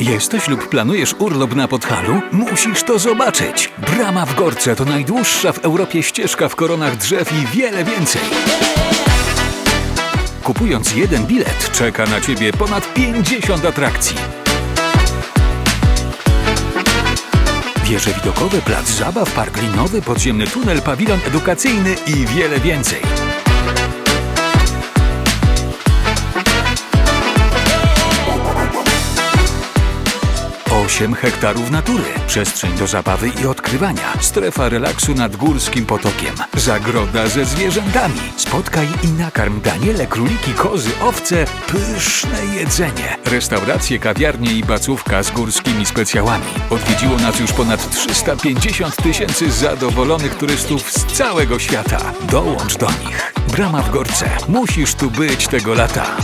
Jesteś lub planujesz urlop na Podhalu? Musisz to zobaczyć! Brama w Gorce to najdłuższa w Europie ścieżka w koronach drzew i wiele więcej. Kupując jeden bilet, czeka na Ciebie ponad 50 atrakcji. Wieże widokowe, plac zabaw, park linowy, podziemny tunel, pawilon edukacyjny i wiele więcej. 8 hektarów natury, przestrzeń do zabawy i odkrywania, strefa relaksu nad Górskim Potokiem, zagroda ze zwierzętami. Spotkaj i nakarm Daniele, króliki, kozy, owce, pyszne jedzenie. Restauracje, kawiarnie i bacówka z górskimi specjałami. Odwiedziło nas już ponad 350 tysięcy zadowolonych turystów z całego świata. Dołącz do nich. Brama w Gorce. Musisz tu być tego lata.